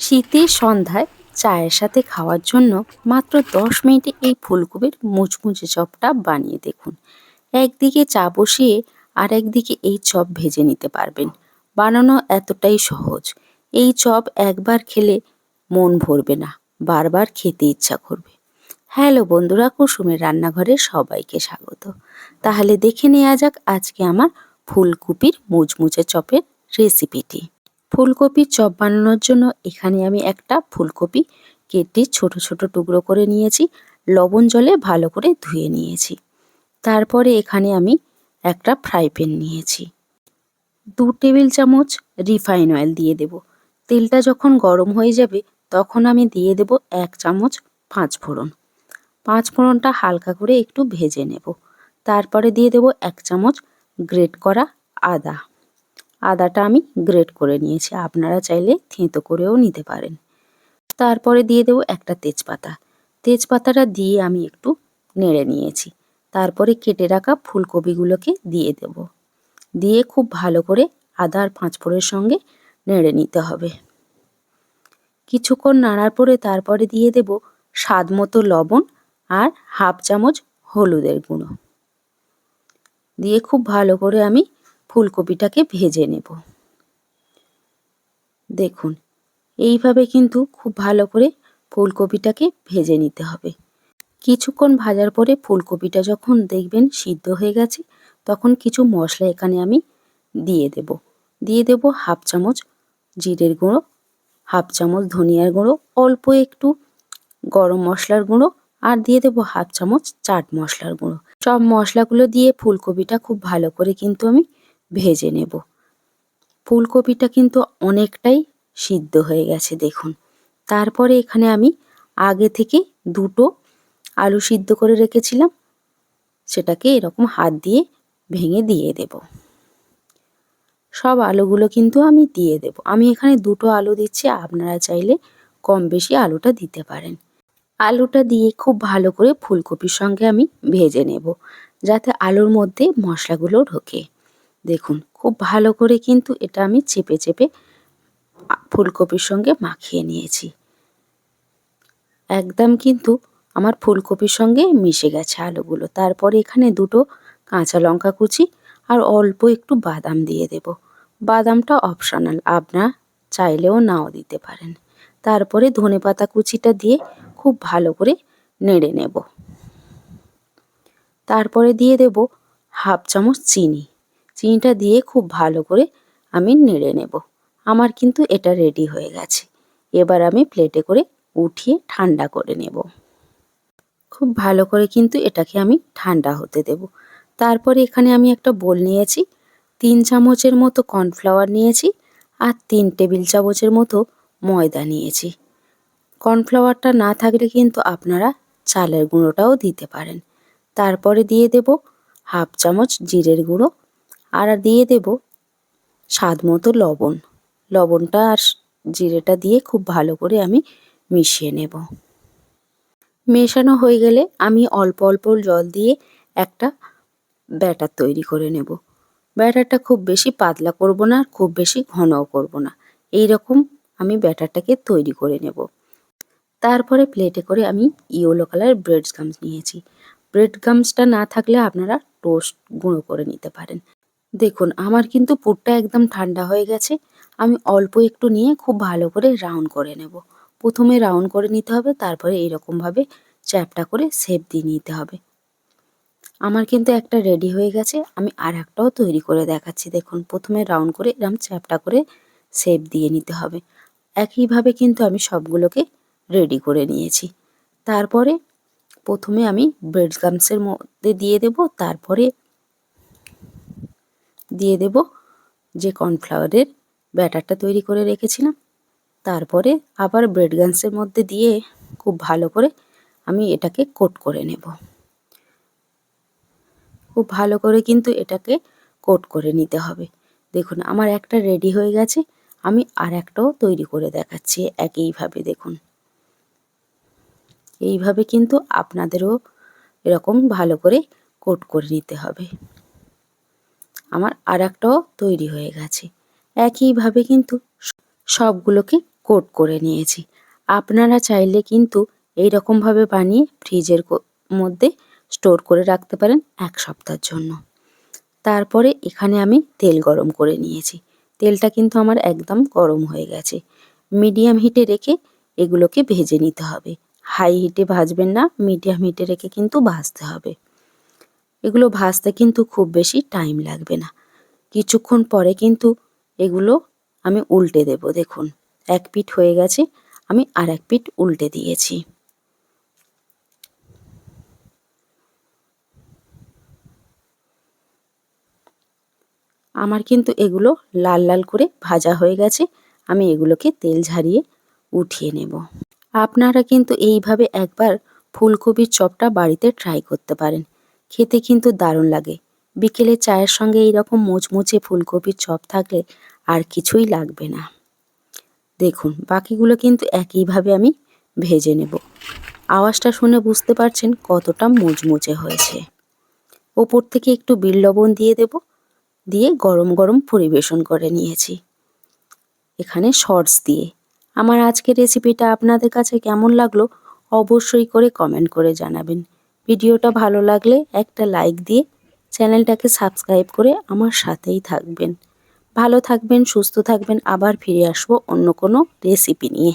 শীতের সন্ধ্যায় চায়ের সাথে খাওয়ার জন্য মাত্র দশ মিনিটে এই ফুলকপির মুচমুচে চপটা বানিয়ে দেখুন। একদিকে চা বসিয়ে আর একদিকে এই চপ ভেজে নিতে পারবেন। বানানো এতটাই সহজ। এই চপ একবার খেলে মন ভরবে না, বারবার খেতে ইচ্ছা করবে। হ্যালো বন্ধুরা, কুসুমের রান্নাঘরে সবাইকে স্বাগত। তাহলে দেখে নেওয়া যাক আজকে আমার ফুলকপির মুচমুচে চপের রেসিপিটি। ফুলকপির চপ বানানোর জন্য এখানে আমি একটা ফুলকপি কেটে ছোট ছোট টুকরো করে নিয়েছি। লবণ জলে ভালো করে ধুয়ে নিয়েছি। তারপরে এখানে আমি একটা ফ্রাই প্যান নিয়েছি। দু টেবিল চামচ রিফাইন অয়েল দিয়ে দেব। তেলটা যখন গরম হয়ে যাবে, তখন আমি দিয়ে দেব এক চামচ পাঁচ ফোড়ন। পাঁচ ফোড়নটা হালকা করে একটু ভেজে নেব। তারপরে দিয়ে দেব এক চামচ গ্রেট করা আদা। আদাটা আমি গ্রেট করে নিয়েছি। আপনারা চাইলে থেঁতো করেও নিতে পারেন। তারপরে দিয়ে দেবো একটা তেজপাতা। তেজপাতাটা দিয়ে আমি একটু নেড়ে নিয়েছি। তারপরে কেটে রাখা ফুলকপিগুলোকে দিয়ে দেব। দিয়ে খুব ভালো করে আদা আর পাঁচফোড়ের সঙ্গে নেড়ে নিতে হবে। কিছুক্ষণ নাড়ার পরে তারপরে দিয়ে দেব স্বাদ মতো লবণ আর হাফ চামচ হলুদের গুঁড়ো। দিয়ে খুব ভালো করে আমি ফুলকপিটাকে ভেজে নেব। দেখুন, এইভাবে কিন্তু খুব ভালো করে ফুলকপিটাকে ভেজে নিতে হবে। কিছুক্ষণ ভাজার পরে ফুলকপিটা যখন দেখবেন সিদ্ধ হয়ে গেছে, তখন কিছু মশলা এখানে আমি দিয়ে দেব। দিয়ে দেব হাফ চামচ জিরের গুঁড়ো, হাফ চামচ ধনিয়ার গুঁড়ো, অল্প একটু গরম মশলার গুঁড়ো আর দিয়ে দেবো হাফ চামচ চাট মশলার গুঁড়ো। সব মশলাগুলো দিয়ে ফুলকপিটা খুব ভালো করে কিন্তু আমি ভেজে নেব। ফুলকপিটা কিন্তু অনেকটাই সিদ্ধ হয়ে গেছে, দেখুন। তারপরে এখানে আমি আগে থেকে দুটো আলু সিদ্ধ করে রেখেছিলাম। সেটাকে এরকম হাত দিয়ে ভেঙে দিয়ে দেব। সব আলুগুলো কিন্তু আমি দিয়ে দেব। আমি এখানে দুটো আলু দিচ্ছি, আপনারা চাইলে কম বেশি আলুটা দিতে পারেন। আলুটা দিয়ে খুব ভালো করে ফুলকপির সঙ্গে আমি ভেজে নেব, যাতে আলুর মধ্যে মশলাগুলো ঢোকে। দেখুন, খুব ভালো করে কিন্তু এটা আমি চেপে চেপে ফুলকপির সঙ্গে মাখিয়ে নিয়েছি। একদম কিন্তু আমার ফুলকপির সঙ্গে মিশে গেছে আলুগুলো। তারপরে এখানে দুটো কাঁচা লঙ্কা কুচি আর অল্প একটু বাদাম দিয়ে দেব। বাদামটা অপশনাল আপনার চাইলেও নাও দিতে পারেন। তারপরে ধনে পাতা কুচিটা দিয়ে খুব ভালো করে নেড়ে নেব। তারপরে দিয়ে দেব হাফ চামচ চিনি। চিনিটা দিয়ে খুব ভালো করে আমি নেড়ে নেব। আমার কিন্তু এটা রেডি হয়ে গেছে। এবার আমি প্লেটে করে উঠিয়ে ঠান্ডা করে নেব। খুব ভালো করে কিন্তু এটাকে আমি ঠান্ডা হতে দেব। তারপরে এখানে আমি একটা বোল নিয়েছি, তিন চামচের মতো কর্নফ্লাওয়ার নিয়েছি আর তিন টেবিল চামচের মতো ময়দা নিয়েছি। কর্নফ্লাওয়ারটা না থাকলে কিন্তু আপনারা চালের গুঁড়োটাও দিতে পারেন। তারপরে দিয়ে দেব হাফ চামচ জিরের গুঁড়ো আর দিয়ে দেব স্বাদ মতো লবণ। লবণটা আর জিরেটা দিয়ে খুব ভালো করে আমি মিশিয়ে নেব। মেশানো হয়ে গেলে আমি অল্প অল্প জল দিয়ে একটা ব্যাটার তৈরি করে নেব। ব্যাটারটা খুব বেশি পাতলা করব না আর খুব বেশি ঘনও করব না। এই রকম আমি ব্যাটারটাকে তৈরি করে নেব। তারপরে প্লেটে করে আমি ইয়েলো কালার ব্রেড গামস নিয়েছি। ব্রেড গামসটা না থাকলে আপনারা টোস্ট গুঁড়ো করে নিতে পারেন। দেখুন, আমার কিন্তু পুরটা একদম ঠান্ডা হয়ে গেছে। আমি অল্প একটু নিয়ে খুব ভালো করে রাউন্ড করে নেব। প্রথমে রাউন্ড করে নিতে হবে, তারপরে এইরকমভাবে চ্যাপটা করে শেপ দিয়ে নিতে হবে। আমার কিন্তু একটা রেডি হয়ে গেছে, আমি আর একটাও তৈরি করে দেখাচ্ছি। দেখুন, প্রথমে রাউন্ড করে এরম চ্যাপটা করে শেপ দিয়ে নিতে হবে। একইভাবে কিন্তু আমি সবগুলোকে রেডি করে নিয়েছি। তারপরে প্রথমে আমি ব্রেড গামসের মধ্যে দিয়ে দেব, তারপরে দিয়ে দেব যে কর্নফ্লাওয়ারের ব্যাটারটা তৈরি করে রেখেছিলাম। তারপরে আবার ব্রেড গামসের মধ্যে দিয়ে খুব ভালো করে আমি এটাকে কোট করে নেব। খুব ভালো করে কিন্তু এটাকে কোট করে নিতে হবে। দেখুন, আমার একটা রেডি হয়ে গেছে, আমি আর একটাও তৈরি করে দেখাচ্ছি একইভাবে, দেখুন। এইভাবে কিন্তু আপনাদেরও এরকম ভালো করে কোট করে নিতে হবে। আমার আর একটাও তৈরি হয়ে গেছে। একইভাবে কিন্তু সবগুলোকে কোট করে নিয়েছি। আপনারা চাইলে কিন্তু এই রকমভাবে বানিয়ে ফ্রিজের মধ্যে স্টোর করে রাখতে পারেন এক সপ্তাহের জন্য। তারপরে এখানে আমি তেল গরম করে নিয়েছি। তেলটা কিন্তু আমার একদম গরম হয়ে গেছে। মিডিয়াম হিটে রেখে এগুলোকে ভেজে নিতে হবে। হাই হিটে ভাজবেন না, মিডিয়াম হিটে রেখে কিন্তু ভাজতে হবে। এগুলো ভাজতে কিন্তু খুব বেশি টাইম লাগবে না। কিছুক্ষণ পরে কিন্তু এগুলো আমি উল্টে দেব, দেখুন। এক পিঠ হয়ে গেছে, আমি আর এক পিঠ উল্টে দিয়েছি। আমার কিন্তু এগুলো লাল লাল করে ভাজা হয়ে গেছে, আমি এগুলোকে তেল ঝারিয়ে উঠিয়ে নেব। আপনারা কিন্তু এইভাবে একবার ফুলকপির চপটা বাড়িতে ট্রাই করতে পারেন। খেতে কিন্তু দারুণ লাগে। বিকেলে চায়ের সঙ্গে এইরকম মুচমুচে ফুলকপির চপ থাকলে আর কিছুই লাগবে না। দেখুন, বাকিগুলো কিন্তু একইভাবে আমি ভেজে নেব। আওয়াজটা শুনে বুঝতে পারছেন কতটা মুচমুচে হয়েছে। ওপর থেকে একটু বিল লবণ দিয়ে দেব, দিয়ে গরম গরম পরিবেশন করে নিয়েছি। এখানে শর্টস দিয়ে। আমার আজকের রেসিপিটা আপনাদের কাছে কেমন লাগল অবশ্যই করে কমেন্ট করে জানাবেন। ভিডিওটা ভালো লাগলে একটা লাইক দিয়ে চ্যানেলটাকে সাবস্ক্রাইব করে আমার সাথেই থাকবেন। ভালো থাকবেন, সুস্থ থাকবেন, আবার ফিরে আসব অন্য কোনো রেসিপি নিয়ে।